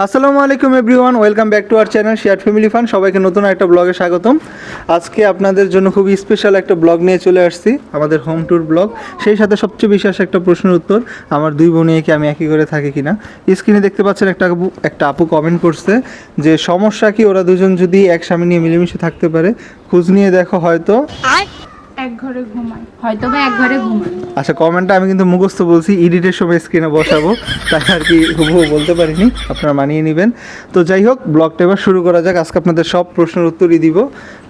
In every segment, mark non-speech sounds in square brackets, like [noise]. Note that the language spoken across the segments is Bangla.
আসসালামু আলাইকুম everyone, welcome back to our channel share family fun. সবাইকে নতুন একটা ব্লগে স্বাগতম। আজকে আপনাদের জন্য খুবই স্পেশাল একটা ব্লগ নিয়ে চলে আসছি, আমাদের হোম ট্যুর ব্লগ। সেই সাথে সবচেয়ে বিশেষ একটা প্রশ্নের উত্তর, আমার দুই বোনে কি আমি একই করে থাকি কিনা। স্ক্রিনে দেখতে পাচ্ছেন একটা আপু একটা আপু কমেন্ট করছে যে, সমস্যা কি ওরা দুজন যদি এক স্বামী নিয়ে মিলেমিশে থাকতে পারে? খোঁজ নিয়ে দেখো হয়তো। এক ঘরে ঘুমাই হয়তো বা এক ঘরে ঘুমান আচ্ছা কমেন্টটা আমি কিন্তু মুখস্থ বলছি এডিটের সময় স্ক্রিনে বসাবো। তাই আর কি হুবহু বলতে পারিনি আপনারা মানিয়ে নেবেন। তো যাই হোক ব্লগটা এবার শুরু করা যাক। আজকে আপনাদের সব প্রশ্নের উত্তরই দিব।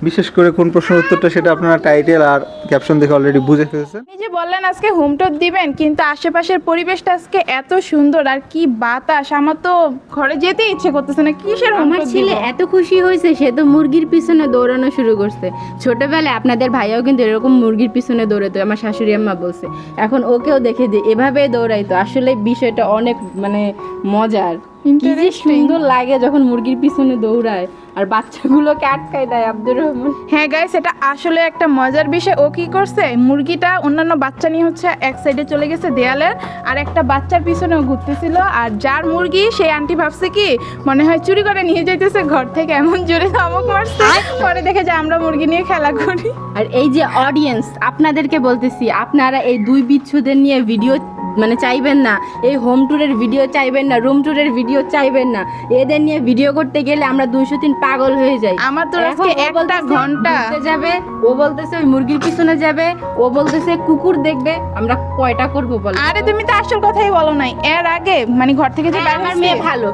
বিশেষ করে কোন প্রশ্নের উত্তরটা সেটা আপনারা টাইটেল আর ক্যাপশন দেখে অলরেডি বুঝে ফেলেছেন। আপনি যে বললেন আজকে হোম টুর দিবেন কিন্তু আশেপাশের পরিবেশটা আজকে এত সুন্দর আর কি বাতাস। আমার তো ঘরে যেতে ইচ্ছে করতেছে না কিসের হোম আমার টুর ছেলে এত খুশি হয়েছে সে তো মুরগির পিছনে দৌড়ানো শুরু করছে। ছোটবেলায় আপনাদের ভাইয়াও কিন্তু এরকম মুরগির পিছনে দৌড়াইতো, আমার শাশুড়ি আম্মা বলছে। এখন ওকেও দেখে যে এভাবে দৌড়াইতো, আসলে বিষয়টা অনেক মানে মজার। কি যে সুন্দর লাগে যখন মুরগির পিছনে দৌড়ায় আর বাচ্চাগুলোকে আটকায় দেয় আব্দুর রহমান। হ্যাঁ গাইস এটা আসলে একটা মজার বিষয়। ও কি করছে? মুরগিটা অন্যান্য বাচ্চা নিয়ে হচ্ছে এক সাইডে চলে গেছে দেয়ালের আর একটা বাচ্চার পিছনেও ঘুরতেছিল। আর যার মুরগি সেই আন্টি ভাবছে কি মনে হয় চুরি করে নিয়ে যাইতেছে ঘর থেকে এমন জোরে ধমক মারছে। পরে দেখে যে আমরা মুরগি নিয়ে খেলা করি। আর এই যে অডিয়েন্স আপনাদেরকে বলতেছি আপনারা এই দুই বিচ্ছুদের নিয়ে ভিডিও মানে চাইবেন না। এই হোম ট্যুরের ভিডিও চাইবেন না রুম ট্যুরের ভিডিও চাইবেন না। এদের নিয়ে ভিডিও করতে গেলে আমরা দুইশো তিন পাগল হয়ে যাই। আমার তো আজকে একটা ঘণ্টা। যাবে ও বলতেছে ওই মুরগির পিছনে যাবে ও বলতেছে কুকুর দেখবে আমরা কয়টা করব বল। আরে তুমি তো আসল কথাই বলো নাই। এর আগে মানে ঘর থেকে যে হ্যাঁ, আমার মেয়ে ভালো।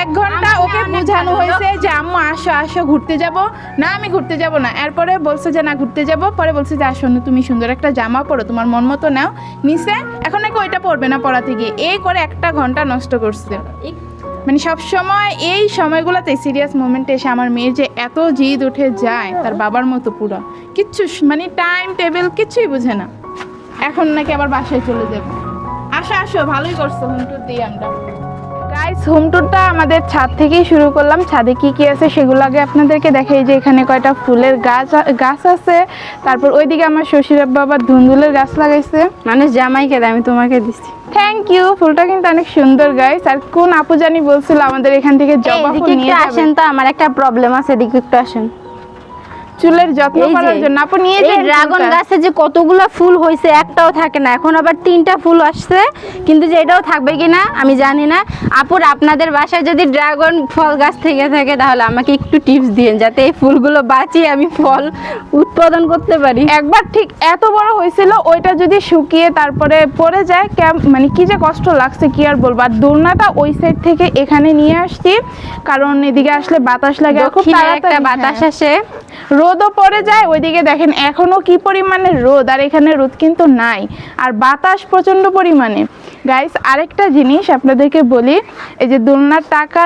এক ঘণ্টা ওকে বোঝানো হয়েছে যে আম্মু আসো আসো ঘুরতে যাব। না আমি ঘুরতে যাব না। এরপরে বলছে যে না ঘুরতে যাব। পরে বলছে যে আসো না, তুমি সুন্দর একটা জামা পরো তোমার মন মতো নাও। নিছে এখন নাকি ওইটা পরবে না পড়াতে গিয়ে। এই করে একটা ঘণ্টা নষ্ট করছে। মানে সব সময় এই সময়গুলোতে সিরিয়াস মোমেন্টে এসে আমার মেয়ের যে এত জিদ উঠে যায় তার বাবার মতো পুরো। কিচ্ছু মানে টাইম টেবিল কিচ্ছুই বুঝে না। এখন নাকি আবার বাসায় চলে যাবে। আসো আসো ভালোই করছ হোম দিয়ে আমরা। গাইস হোম ট্যুরটা আমাদের ছাদ থেকেই শুরু করলাম। ছাদে কি কি আছে সেগুলো আগে আপনাদেরকে দেখাই যে এখানে কয়টা ফুলের গাছ গাছ আছে। তারপর ওইদিকে আমার শ্বশুর বাবা ধুন্দুলের গাছ লাগাইছে। মানে জামাইকে আমি তোমাকে দিচ্ছি। থ্যাংক ইউ ফুলটা কিন্তু অনেক সুন্দর গাইস আর কোন আপু জানি বলছিল আমাদের এখান থেকে জবা ফুল নিয়ে আসেন তো আমার একটা প্রবলেম আছে এদিকে একটু আসেন। চুলের যত্ন করার জন্য। আপু নিয়ে এই ড্রাগন গাছে যে কতগুলো ফুল হয়েছে একটাও থাকে না। এখন আবার তিনটা ফুল আসছে কিন্তু যে এটাও থাকবে কিনা আমি জানি না। আপুর আপনাদের বাসায় যদি ড্রাগন ফল গাছ থেকে থাকে তাহলে আমাকে একটু টিপস দিন যাতে এই ফুলগুলো বাঁচিয়ে আমি ফল উৎপাদন করতে পারি। একবার ঠিক এত বড় হয়েছিল ওইটা যদি শুকিয়ে তারপরে পড়ে যায় মানে কি যে কষ্ট লাগছে কি আর বলব? আর দোলনাটা ওই সাইড থেকে এখানে নিয়ে আসছি কারণ এদিকে আসলে বাতাস লাগে খুব একটা তাড়াতাড়ি বাতাস হ্যাঁ। আসে। রোদও পড়ে যায়, ওইদিকে দেখেন এখনও কি পরিমাণে রোদ, আর এখানে রোদ কিন্তু নাই, আর বাতাস প্রচণ্ড পরিমাণে। গাইস আরেকটা জিনিস আপনাদেরকে বলি, এই যে দোলনার টাকা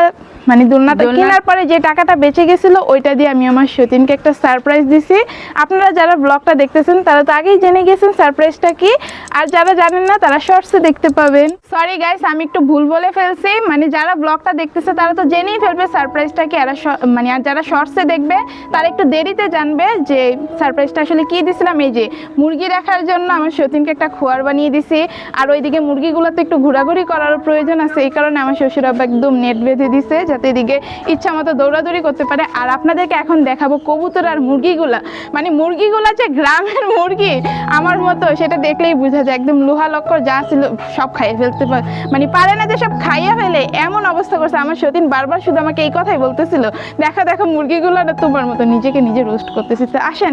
মানে দোলনাটা কেনার পরে যে টাকাটা বেঁচে গেছিল ওইটা দিয়ে আমি আমার সতীনকে একটা সারপ্রাইজ দিছি। আপনারা যারা ব্লগটা দেখতেছেন তারা তো আগেই জেনে গেছেন সারপ্রাইজটা কি। আর যারা জানেন না তারা শর্টসে দেখতে পাবেন। সরি গাইস আমি একটু ভুল বলে ফেলছি। মানে যারা ব্লগটা দেখতেছে তারা তো জেনেই ফেলবে সারপ্রাইজটা কি। আর মানে আর যারা শর্টসে দেখবে তারা একটু দেরিতে জানবে যে সারপ্রাইজটা আসলে কি দিছিলাম। এই যে মুরগি রাখার জন্য আমার সতীনকে একটা খোয়ার বানিয়ে দিছি। আর ওইদিকে মুরগিগুলোতে একটু ঘোরাঘুরি করার প্রয়োজন আছে এই কারণে আমার শ্বশুর আব্বা একদম নেট বেঁধে দিছে যাতে এদিকে ইচ্ছা মতো দৌড়াদৌড়ি করতে পারে। আর আপনাদেরকে এখন দেখাবো কবুতর আর মুরগিগুলা। মানে মুরগিগুলা যে গ্রামের মুরগি, আমার মতো, সেটা দেখলেই বোঝা যায়। একদম লোহা লক্কর যা ছিল, সব খাইয়ে ফেলতে পারে মানে পারে না যে সব খাইয়ে ফেলে। এমন অবস্থা করছে। আমার সতীন বারবার শুধু আমাকে এই কথাই বলতেছিল, দেখো দেখো, মুরগিগুলো না তোমার মতো, নিজেকে নিজে রোস্ট করতেছি। তো আসেন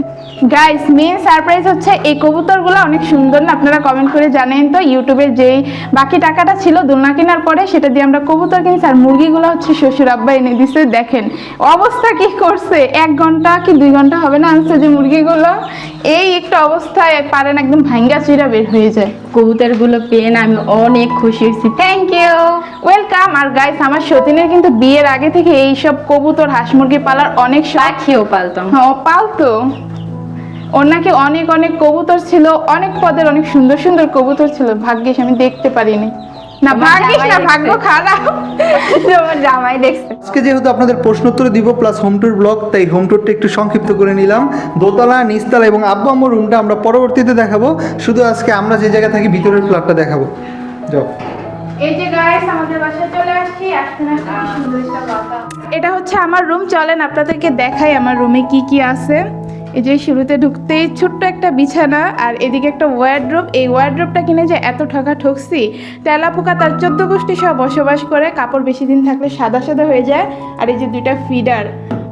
গাইস মেন সারপ্রাইজ হচ্ছে এই কবুতরগুলো অনেক সুন্দর না? আপনারা কমেন্ট করে জানেন তো ইউটিউবে যেই বাকি টাকাটা ছিল দোলনা কেনার পরে, সেটা দিয়ে আমরা কবুতর কিনছি। আর মুরগিগুলো হচ্ছে শ্বশুর আব্বা এনে দিছে দেখেন অবস্থা কি করছে? এক ঘণ্টা কি দুই ঘণ্টা হবে না আনছে যে মুরগিগুলো? এই একটা অবস্থায় পারেন একদম ভাঙ্গা চিরা বের হয়ে যায়। কবুতরগুলো পেয়ে আমি অনেক খুশি হয়েছি। থ্যাংক ইউ ওয়েলকাম আর গাইস আমার সতীনের কিন্তু বিয়ের আগে থেকে এই সব কবুতর হাঁস মুরগি পালার অনেক শখ। পাখিও পালতাম হ্যাঁ পালতো। ওর নাকি অনেক অনেক কবুতর ছিল অনেক পদের অনেক সুন্দর সুন্দর কবুতর ছিল। ভাগ্যিস আমি দেখতে পারিনি। না জামাই না ভাগ্য খারাপ। আমার জামাই দেখছে। আজকে যেহেতু আপনাদের প্রশ্ন উত্তর দিব প্লাস হোম ট্যুর ব্লগ তাই হোম ট্যুরটা একটু সংক্ষিপ্ত করে নিলাম। দোতলা নিচতলা এবং আব্বু আম্মুর রুমটা আমরা পরবর্তীতে দেখাবো। শুধু আজকে আমরা যে জায়গায় থাকি ভিতরের ফ্ল্যাটটা দেখাবো। যাও। এই যে গাইস আমাদের বাসায় চলে আসছি। আসতে না সুন্দর একটা এটা হচ্ছে আমার রুম চলেন আপনাদেরকে দেখাই আমার রুমে কি কি আছে। এই যে শুরুতে ঢুকতেই ছোট্ট একটা বিছানা আর এদিকে একটা ওয়ার্ড্রোপ এই ওয়ার্ড্রোপটা কিনে যে এত টাকা ঠকছি তেলা পোকা তার চোদ্দ গোষ্ঠী সব বসবাস করে, কাপড় বেশি দিন থাকলে সাদা সাদা হয়ে যায়। আর এই যে দুইটা ফিডার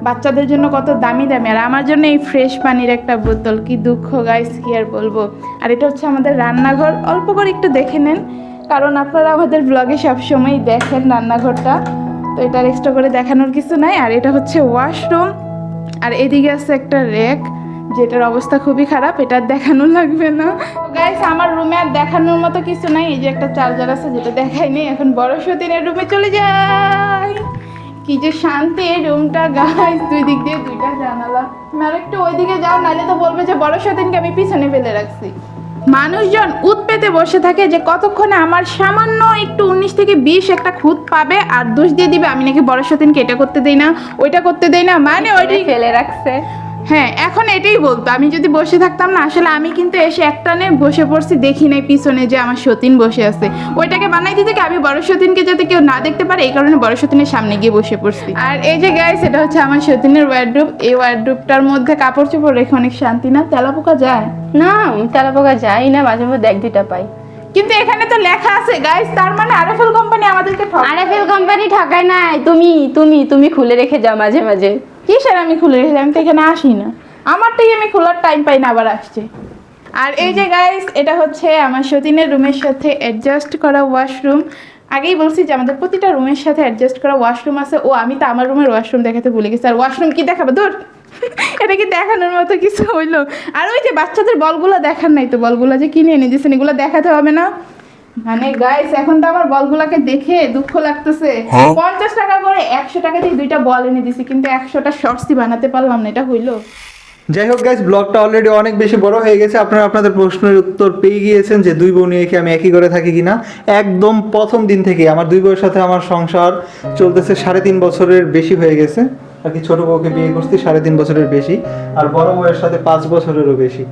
বাচ্চাদের জন্য কত দামি দামি। আর আমার জন্য এই ফ্রেশ পানির একটা বোতল, কি দুঃখ গাইস কি আর বলব। আর এটা হচ্ছে আমাদের রান্নাঘর, অল্প করে একটু দেখে নেন। কারণ আপনারা আমাদের ব্লগে সবসময় দেখেন রান্নাঘরটা। তো এটা এক্সট্রা করে দেখানোর কিছু নাই। আর এটা হচ্ছে ওয়াশরুম আর এদিকে আছে একটা রেক, যেটার অবস্থা খুবই খারাপ, এটা দেখানো লাগবে না। গাইস আমার রুমে আর দেখানোর মতো কিছু নাই, এই যে একটা চার্জার আছে যেটা দেখাইনি এখন বড় সতীনের রুমে চলে যাই। কি যে শান্তি এই রুমটা গাইস দুই দিক দিয়ে দুইটা জানালা। আর একটু ওইদিকে যাও, নাহলে তো বলবে যে বড় সতীনকে আমি পিছনে ফেলে রাখছি। মানুষজন উত পেতে বসে থাকে যে কতক্ষণে আমার সামান্য একটু উনিশ থেকে বিশ একটা খুঁত পাবে আর দোষ দিয়ে দিবে। আমি নাকি বড় সতীনকে এটা করতে দেই না ওইটা করতে দেই না। মানে ওইটাই ফেলে রাখছে। হ্যাঁ এখন এটাই বলতো। আমি যদি বসে থাকতাম না আসলে আমি কিন্তু এসে একটানে বসে পড়ছি দেখি নাই পিছনে যে আমার সতীন বসে আছে। ওইটাকে বানাই দিতে কি আমি বড় সতীনকে যাতে কেউ না দেখতে পারে এই কারণে বড় সতীনের সামনে গিয়ে বসে পড়ছি। আর এই যে গাইস এটা হচ্ছে আমার সতীনের ওয়ার্ড্রোপ এই ওয়ার্ড্রোপটার মধ্যে কাপড় চোপড় রেখে অনেক শান্তি না? তেলাপোকা যায়? না তেলা পোকা যাই না মাঝে মধ্যে এক দুইটা পাই। কিন্তু এখানে তো লেখা আছে গাইস তার মানে আরএফএল কোম্পানি আমাদেরকে ঠকায়। আরএফএল কোম্পানি ঠকায় নাই। তুমি তুমি তুমি খুলে রেখে যাও মাঝে মাঝে। কিসের আমি খুলে রেখেছি আমি তো এখানে আসি না আমারটাই আমি খোলার টাইম পাই না, আবার আসছে। আর এই যে গাইস এটা হচ্ছে আমার সতীনের রুমের সাথে অ্যাডজাস্ট করা ওয়াশরুম আগেই বলছি যে আমাদের প্রতিটা রুমের সাথে অ্যাডজাস্ট করা ওয়াশরুম আছে। ও, আমি তো আমার রুমের ওয়াশরুম দেখাতে ভুলে গেছি। আর ওয়াশরুম কি দেখাবো? দূর। [laughs] এটা কি দেখানোর মতো কিছু হইল? আর ওই যে বাচ্চাদের বলগুলো দেখার নাই তো, বলগুলো যে কিনে এনে দিয়েছেন, এগুলো দেখাতে হবে না। মানে গাইস এখন তো আমার বলগুলাকে দেখে দুঃখ লাগতেছে। পঞ্চাশ টাকা করে একশো টাকা দিয়ে দুইটা বল এনে দিছি কিন্তু একশোটা শর্টসই বানাতে পারলাম না এটা হইল। যাই হোক গাইজ ব্লগটা অলরেডি অনেক বেশি বড় হয়ে গেছে। আপনারা আপনাদের প্রশ্নের উত্তর পেয়ে গিয়েছেন যে দুই বোন নিয়ে কি আমি একই করে থাকি কিনা। একদম প্রথম দিন থেকে আমার দুই বউয়ের সাথে আমার সংসার চলতেছে সাড়ে তিন বছরের বেশি হয়ে গেছে। আর কি ছোট বউকে বিয়ে করছি, সাড়ে তিন বছরের বেশি, আর বড় বউয়ের সাথে পাঁচ বছরেরও বেশি।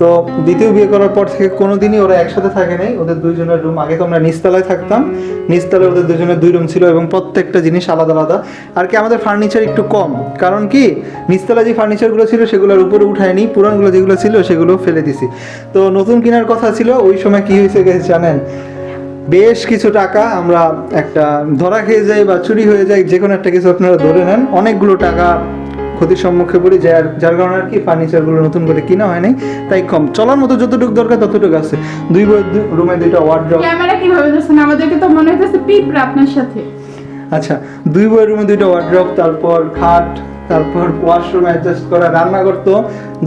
তো দ্বিতীয় বিয়ে করার পর থেকে কোনোদিনই ওরা একসাথে থাকে নাই, ওদের দুইজনের রুম আগে তো আমরা নিচতলায় থাকতাম, নিচতলায় ওদের দুজনের দুই রুম ছিল এবং প্রত্যেকটা জিনিস আলাদা আলাদা। আর কি আমাদের ফার্নিচার একটু কম, কারণ কি নিচতলা যে ফার্নিচারগুলো ছিল সেগুলোর উপরে উঠায়নি পুরানগুলো যেগুলো ছিল সেগুলো ফেলে দিছি। তো নতুন কেনার কথা ছিল, ওই সময় কি হয়েছে জানেন? বেশ কিছু টাকা আমরা একটা ধরা খেয়ে যাই বা চুরি হয়ে যায় যে কোনো একটা কিছু আপনারা ধরে নেন। অনেকগুলো টাকা ক্ষতির সম্মুখে পড়ি যার যার কারণে আর কি ফার্নিচারগুলো নতুন করে কিনা হয় নাই। তাই কম। চলার মতো যতটুকু দরকার ততটুকু আছে। দুই রুমে দুইটা ওয়ার্ড্রপ ক্যামেরা কীভাবে ধরছেন? আমাদেরকে তো মনে হইতেছে পিঁপড়া আপনার সাথে। আচ্ছা দুই বইয়ের রুমে দুইটা ওয়ার্ড্রপ তারপর খাট তারপর ওয়াশরুম অ্যাডজাস্ট করা রান্না করতো।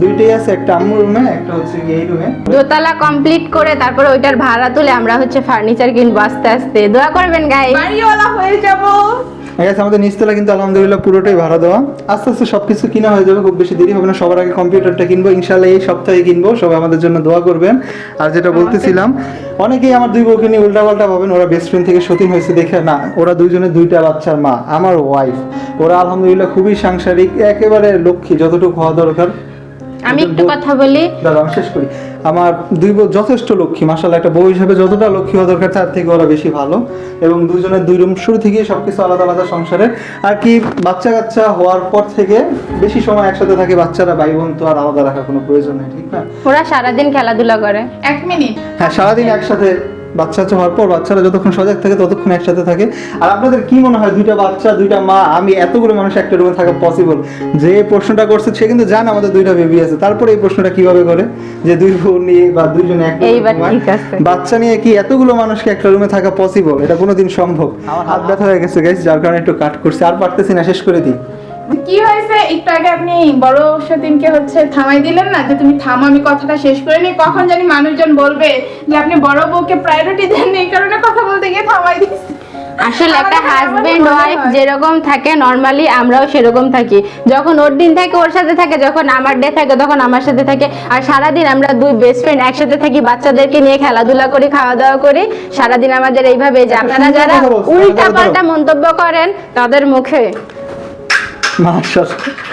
দুইটাই আছে একটা আম্মুর রুমে একটা হচ্ছে এই রুমে দোতলা কমপ্লিট করে তারপর ওইটার ভাড়া তুলে আমরা হচ্ছে ফার্নিচার কিনবো আস্তে আস্তে। দোয়া করবেন গাই বাড়িওয়ালা হয়ে যাব। আছে আমাদের নিচতলা কিন্তু আলহামদুলিল্লাহ পুরোটাই ভাড়া দেওয়া। আস্তে আস্তে সব কিছু কিনা হয়ে যাবে খুব বেশি দেরি হবে না। সবার আগে কম্পিউটারটা কিনবো ইনশাল্লাহ এই সপ্তাহে কিনবো। সবাই আমাদের জন্য দোয়া করবেন। আর যেটা বলতেছিলাম অনেকেই আমার দুই বউকে নিয়ে উল্টাপাল্টা ভাবেন ওরা বেস্ট ফ্রেন্ড থেকে সতীন হয়েছে দেখে না। ওরা দুইজনে দুইটা বাচ্চার মা আমার ওয়াইফ ওরা আলহামদুলিল্লাহ খুবই সাংসারিক একেবারে লক্ষ্মী যতটুকু হওয়া দরকার। আমি একটু কথা বলি। দাদা শেষ করি। আমার দুই বউ যথেষ্ট লক্ষ্মী মাসাল্লাহ একটা বউ হিসেবে যতটা লক্ষ্মী হওয়া দরকার তার থেকে ওরা বেশি ভালো। এবং দুজনের দুই রুম শুরু থেকেই সবকিছু আলাদা আলাদা সংসারে আর কি বাচ্চা কাচ্চা হওয়ার পর থেকে বেশি সময় একসাথে থাকে বাচ্চারা ভাই বোন তো আর আলাদা রাখার কোনো প্রয়োজন নেই ঠিক না? ওরা সারাদিন খেলাধুলা করে। এক মিনিট। হ্যাঁ সারাদিন একসাথে বাচ্চা কাচ্চা হওয়ার পর বাচ্চারা যতক্ষণ সজাগ থাকে ততক্ষণ একসাথে থাকে। আর আপনাদের কি মনে হয় দুইটা বাচ্চা দুইটা মা আমি এতগুলো মানুষ একটা রুমে থাকা পসিবল যে প্রশ্নটা করছে সে কিন্তু জানে আমাদের দুইটা বেবি আছে। তারপরে এই প্রশ্নটা কীভাবে করে? যে দুই বোন নিয়ে বা দুইজনে একটা room এ এইবার ঘুমায়। ঠিক আছে। বাচ্চা নিয়ে কি এতগুলো মানুষকে একটা রুমে থাকা পসিবল এটা কোনোদিন সম্ভব। আমার হাত ব্যথা হয়ে গেছে গাইস যার কারণে একটু কাট করছি। আর পারতেছি না শেষ করে দিই। কি হয়েছে? একটু আগে আপনি বড় সতীনকে হচ্ছে থামাই দিলেন না? যে তুমি থামো আমি কথাটা শেষ করে নি কখন জানি মানুষজন বলবে যে আপনি বড় বউকে প্রায়োরিটি দেন এই কারণে কথা বলতে গিয়ে থামাই দিচ্ছি আসলে একটা হাজবেন্ড ওয়াইফ যেরকম থাকে নর্মালি আমরাও সেরকম থাকি। যখন ওর দিন থাকে ওর সাথে থাকে যখন আমার ডে থাকে তখন আমার সাথে থাকে। আর সারাদিন আমরা দুই বেস্ট ফ্রেন্ড একসাথে থাকি বাচ্চাদেরকে নিয়ে খেলাধুলা করি খাওয়া দাওয়া করি। সারাদিন আমাদের এইভাবে যে আপনারা যারা উল্টা পাল্টা মন্তব্য করেন তাদের মুখে। মাশাআল্লাহ